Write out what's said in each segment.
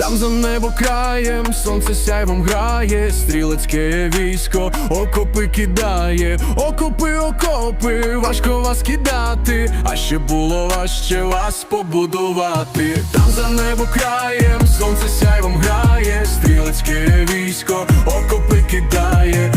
Там за небо краєм, сонце сяйвом грає, стрілецьке військо, окопи кидає, окопи, окопи, важко вас кидати, а ще було важче вас побудувати. Там за небо краєм, сонце сяйвом грає, стрілецьке військо, окопи кидає,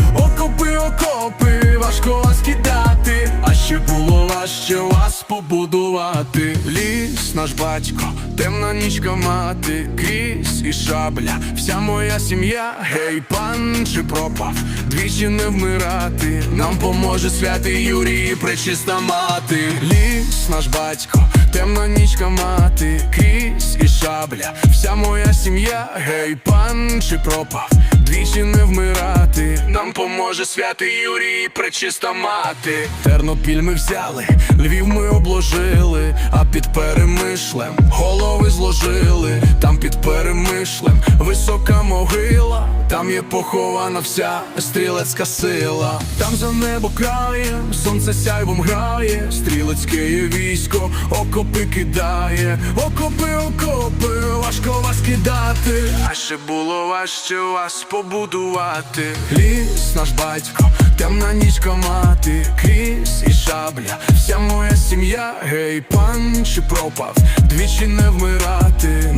батько, темна нічка мати, крізь і шабля, вся моя сім'я, гей, пан чи пропав, двічі не вмирати, нам поможе святий Юрій, пречиста мати. Ліс наш батько, темна нічка мати, крізь і шабля, вся моя сім'я, гей, пан чи пропав, двічі не вмирати, нам поможе святий Юрій, пречиста мати. Тернопіль ми взяли, Львів ми обложили, а під перемишлем. Голови зложили, там під перемишлем. Висока могила, там є похована вся стрілецька сила, там за небо краєм, сонце сяйвом грає, стрілецьке військо, окопи кидає, окопи, окопи, важко вас кидати, а ще було важче вас побудувати. Ліс наш батько, темна нічка мати, крізь і шабля, вся моя сім'я, гей, пан чи пропав, двічі не вмирати.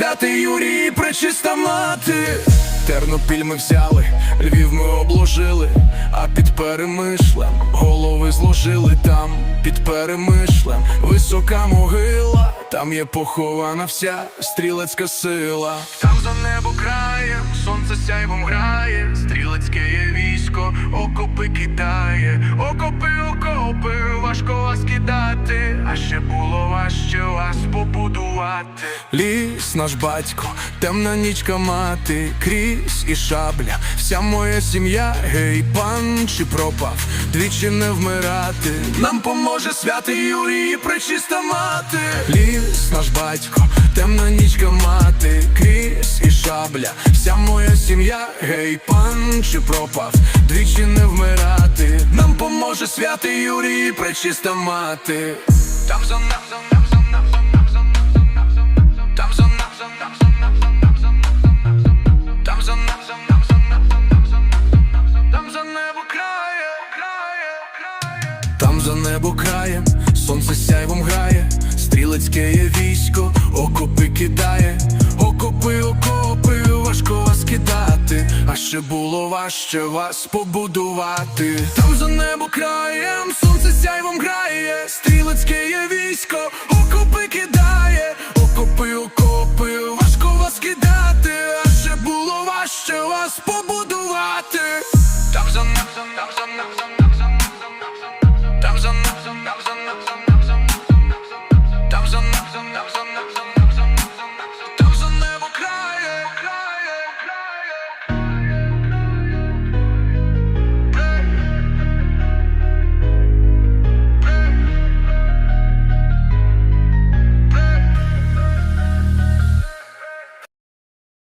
Святий Юрій, пречиста мати. Тернопіль ми взяли, Львів ми обложили, а під перемишлем голови зложили там, під перемишлем висока могила, там є похована вся стрілецька сила. Там за небо краєм, сонце сяйвом грає, стрілецьке є військо, окопи кидає, окопи, окопи, важко вас кидати, а ще було важче вас побудувати. Ліс наш батько, темна нічка мати, крізь і шабля, вся моя сім'я, гей, пан чи пропав, двічі не вмирати. Нам поможе святий Юрій, пречиста мати. Ліс наш батько, темна нічка мати, крізь і шабля, вся моя сім'я, гей, пан чи пропав, двічі не вмирати. Нам поможе святий Юрій, пречиста мати. Там за нам, Там за небо краєм, сонце сяйвом грає, стрілецьке є військо, окопи кидає, окопи, окопи, важко вас кидати, а ще було важче вас побудувати. Там за небо краєм, сонце сяйвом грає, стрілецьке є військо, окопи кидає, окопи, окопи, важко вас кидати, а ще було важче вас побудувати. Там за за нам, за